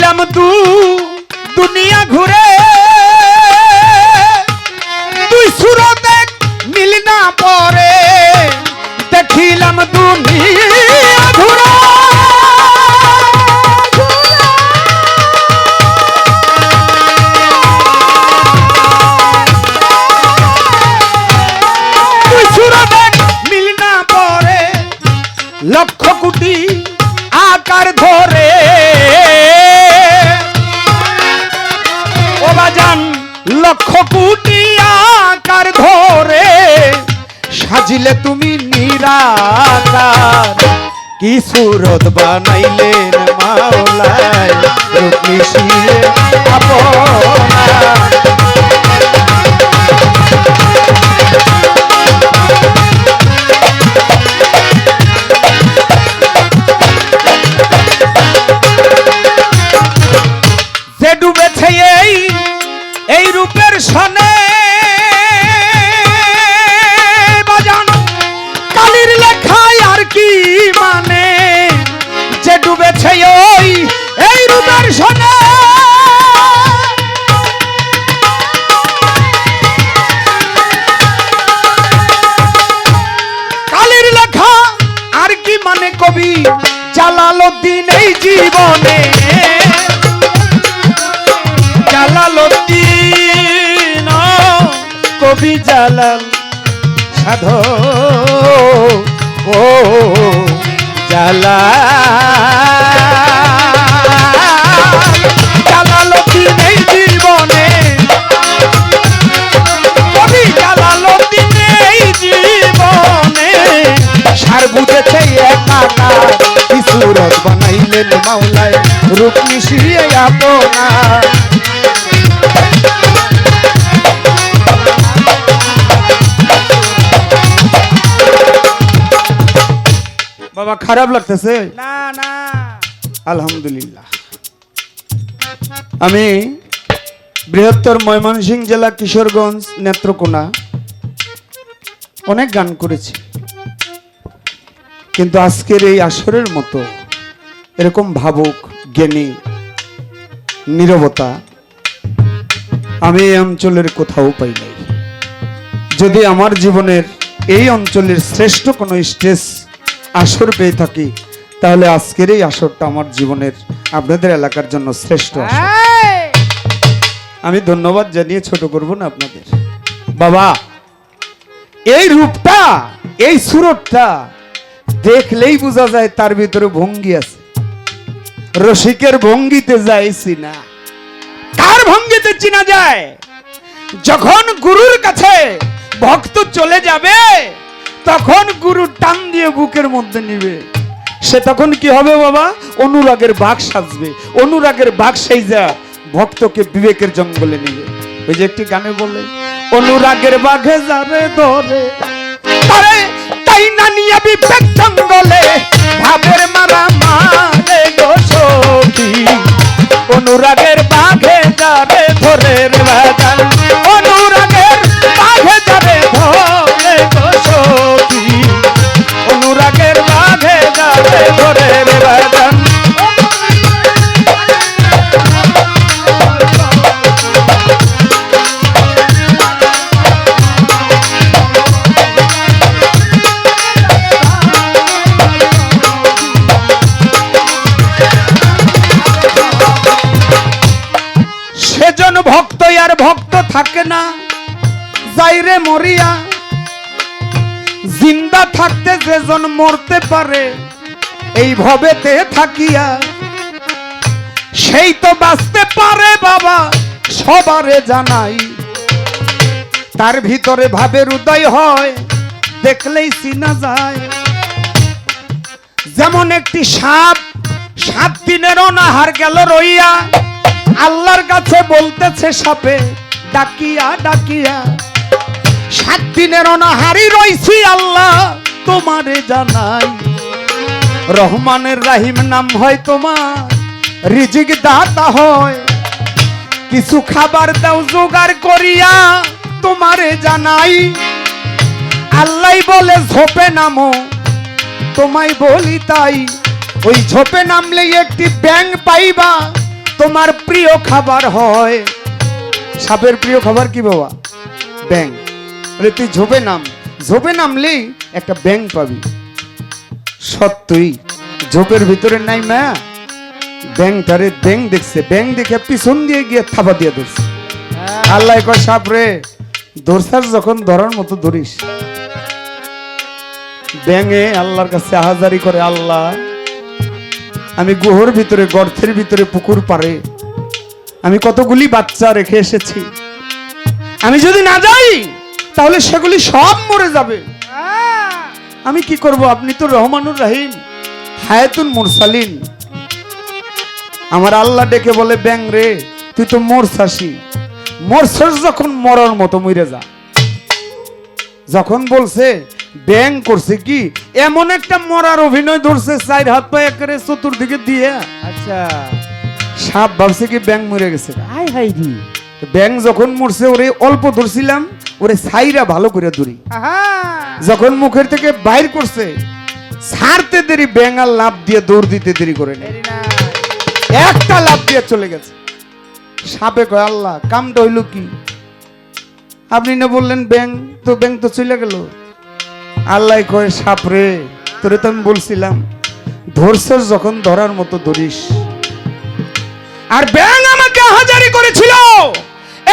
দেখিলাম দু কোটি আকার ধরে সাজিলে তুমি নিরাকার। কি সুরত বানাইলেন মাওলায় রূপ মানে কবি জালালউদ্দিন এই জীবনে। জালালউদ্দিন কবি জালাল সাধ ও জালাল। বানাইলেন মাওলায় রূপ মিশিয়ে আপনার বাবা খারাপ লাগতেছে? না না। আলহামদুলিল্লাহ। আমি বৃহত্তর ময়মনসিংহ জেলা কিশোরগঞ্জ নেত্রকোনা অনেক গান করেছি। কিন্তু আজকের এই আসরের মতো এরকম ভাবুক জ্ঞানী নীরবতা আমি এই অঞ্চলের কোথাও পাই নাই। যদি আমার জীবনের এই অঞ্চলের শ্রেষ্ঠ কোনো স্টেজ আসর পেয়ে থাকি তাহলে আজকের এই আসরটা আমার জীবনের আপনাদের এলাকার জন্য শ্রেষ্ঠ আমি ধন্যবাদ জানিয়ে ছোট করব না আপনাদের। বাবা এই রূপটা এই সুরতটা দেখলেই বোঝা যায় তার ভিতরে ভঙ্গি আছে। রসিকের ভঙ্গিতে যাইছি না কার ভঙ্গিতে চিনা যায়? যখন গুরুর কাছে ভক্ত চলে যাবে, তখন গুরু টান দিয়ে বুকের মধ্যে নিবে। সে তখন কি হবে বাবা? অনুরাগের বাঘ সাজবে। অনুরাগের বাঘ সাইজা ভক্তকে বিবেকের জঙ্গলে নিবে। ওই যে একটি গানে বলে, অনুরাগের বাঘে যাবে ধরে। তাই না নিয়ে বিবেক জঙ্গলে ভাবের মারা মারে গো সখী অনুরাগের বাঘে যাবে ধরে রে বাজান আর ভক্ত থাকে না। যাইরে মরিয়া, জিন্দা থাকতে যেজন মরতে পারে, এই ভবেতে থাকিয়া, সেই তো বাঁচতে পারে বাবা, সবারে জানাই। তার ভিতরে ভাবের উদয় হয়, দেখলেই চিনা যায়। যেমন একটি সাপ, সাত দিনের অনাহার গেল রইয়া আল্লাহর কাছে বলতেছে সাপে, ডাকিয়া ডাকিয়া, সাত দিনের অনাহারি রইছি আল্লাহ, তোমারে জানাই। রহমানের রাহিম নাম হয় তোমার, রিজিক দাতা হয়। কিছু খাবার দাও, জোগাড় করিয়া তোমারে জানাই। আল্লাহ বলে, ঝোপে নামো। তোমায় বলি তাই, ওই ঝোপে নামলে একটি ব্যাং পাইবা। তোমার প্রিয় খাবার হয়। সাপের প্রিয় খাবার কি বাবা? ব্যাং বলে তুই ঝোপে নাম। ঝোপে নামলেই একটা ব্যাং পাবি। সত্যই ঝোপের ভিতরে নাই মা। ব্যাংটারে ব্যাং দেখছে। ব্যাং দেখে পিছন দিয়ে গিয়ে থাবা দিয়ে ধরছে। আল্লাহ কয় সাপ রে ধরছাস যখন ধরার মতো ধরিস। ব্যাঙে আল্লাহর কাছে আহাজারি করে আল্লাহ আমি গুহর ভিতরে, গর্তের ভিতরে, পুকুর পারে আমি কতগুলি বাচ্চা রেখে এসেছি। আমি যদি না যাই, তাহলে সেগুলি সব মরে যাবে। আমি কি করব? আপনি তো রহমানুর রাহিম হায়াতুন মুরসালিন। আমার আল্লাহ ডেকে বলে, ব্যাং রে, তুই তো মরছাসি। মরছস যখন মরার মতো মরে যা। যখন বলছে ব্যাং করছে কি? এমন একটা মরার অভিনয় ধরছে চার হাত পা একেবারে চতুর্দিকে দিয়ে। আচ্ছা। সাপ ভাবছে কি ব্যাং মরে গেছে হাই হাই রি। ব্যাং যখন মরছে ওরে অল্প ধরছিলাম ওরে সাইরা ভালো করে ধরি। যখন মুখের থেকে বাইর করছে ছাড়তে দেরি ব্যাং আর লাভ দিয়ে দৌড় দিতে দেরি করে নেই একটা লাভ দিয়ে চলে গেছে। সাপে কয় আল্লাহ কামটা হইল কি? আপনি না বললেন ব্যাং তো ব্যাং তো চলে গেল। আল্লাহ কয় সাপরে তোরে তো আমি বলছিলাম ধরছস যখন ধরার মতো ধরিস। আর ব্যাং আমাকে হাজারি করেছিল।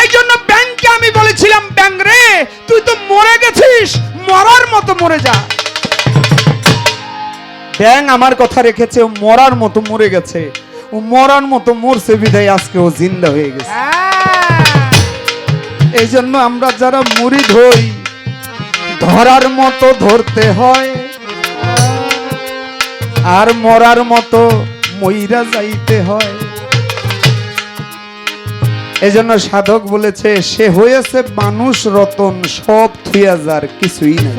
এই জন্য ব্যাংকে আমি বলেছিলাম ব্যাং রে তুই তো মরে গেছিস মরার মতো মরে যা। ব্যাং আমার কথা রেখেছে ও মরার মতো মরে গেছে। ও মরার মতো মরছে বিদায় আজকে ও জিন্দা হয়ে গেছে। এই জন্য আমরা যারা মুড়ি ধই ধরার মতো ধরতে হয়। আর মরার মতো মইরা যাইতে হয়। এজন্য সাধক বলেছে সে হয়েছে মানুষ রতন সব থুইয়া যার কিছুই নাই।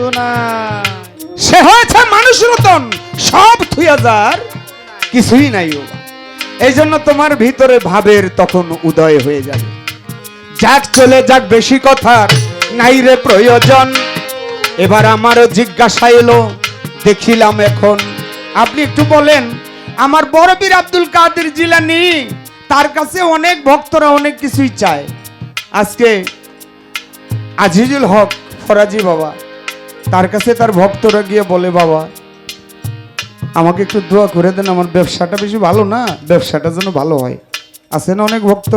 সে হয়েছে মানুষ রতন সব থুইয়া যার কিছুই নাই ও। এই জন্য তোমার ভিতরে ভাবের তখন উদয় হয়ে যাবে। যাক চলে যাক বেশি কথার নাই রে প্রয়োজন। এবার আমারও জিজ্ঞাসা এলো, দেখিলাম এখন। আপনি একটু বলেন, আমার বড় বীর আব্দুল কাদের জিলানি, তার কাছে অনেক ভক্তরা অনেক কিছুই চায়। আজকে আজিজুল হক ফরাজি বাবা, তার কাছে তার ভক্তরা গিয়ে বলে, বাবা, আমাকে একটু দোয়া করে দেন, আমার ব্যবসাটা বেশি ভালো না, ব্যবসাটা যেন ভালো হয়। আছে না অনেক ভক্ত?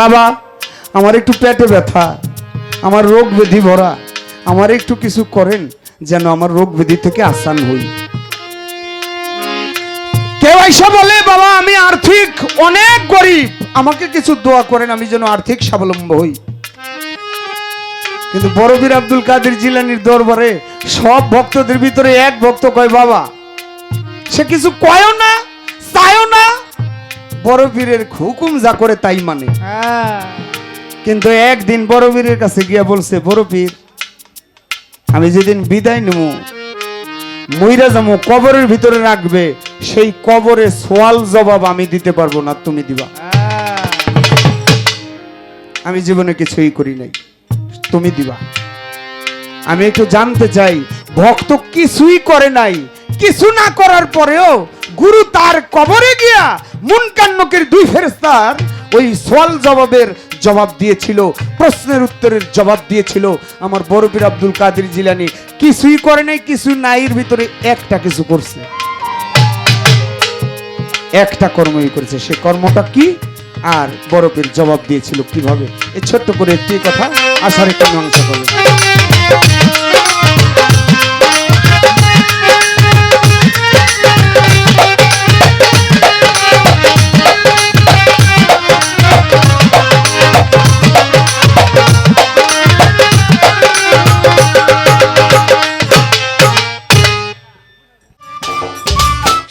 বাবা, আমার একটু পেটে ব্যথা, আমার রোগ ব্যাধি ভরা। আমার একটু কিছু করেন যেন আমার রোগ ব্যাধি থেকে আসান হই। কেউ এসে বলে বাবা আমি আর্থিক অনেক গরিব। আমাকে কিছু দোয়া করেন আমি যেন আর্থিক স্বাবলম্ব হই। কিন্তু বড়বীর আব্দুল কাদের জিলানির দরবারে সব ভক্তদের ভিতরে এক ভক্ত কয় বাবা সে কিছু কয়ও না চায়ও না। বড় পীরের হুকুম যা করে তাই মানে। হ্যাঁ। কিন্তু একদিন বড় পীরের কাছে গিয়া বলছে বড় পীর আমি যেদিন বিদায় নেব, মইরা যাব, কবরের ভিতরে রাখবে, সেই কবরে সোয়াল জবাব আমি দিতে পারব না, তুমি দিবা। আমি জীবনে কিছুই করি নাই, তুমি দিবা আমি একটু জানতে চাই, ভক্ত কিছুই করে নাই, কিছু না করার পরেও গুরু তার কবরে গিয়া মুনকান্নকের দুই ফেরেস্তার ওই সোয়াল জবাবের জবাব দিয়েছিল, প্রশ্নের উত্তরের জবাব দিয়েছিল আমার বরফির আব্দুল কাদের জিলানি। কিছুই করে নাই কিছু নাইয়ের ভিতরে একটা কিছু করছে। একটা কর্মই করেছে, সে কর্মটা কি? আর বরফের জবাব দিয়েছিল কীভাবে? এই ছোট্ট করে একটি কথা আশার একটি মীমাংসা করবে।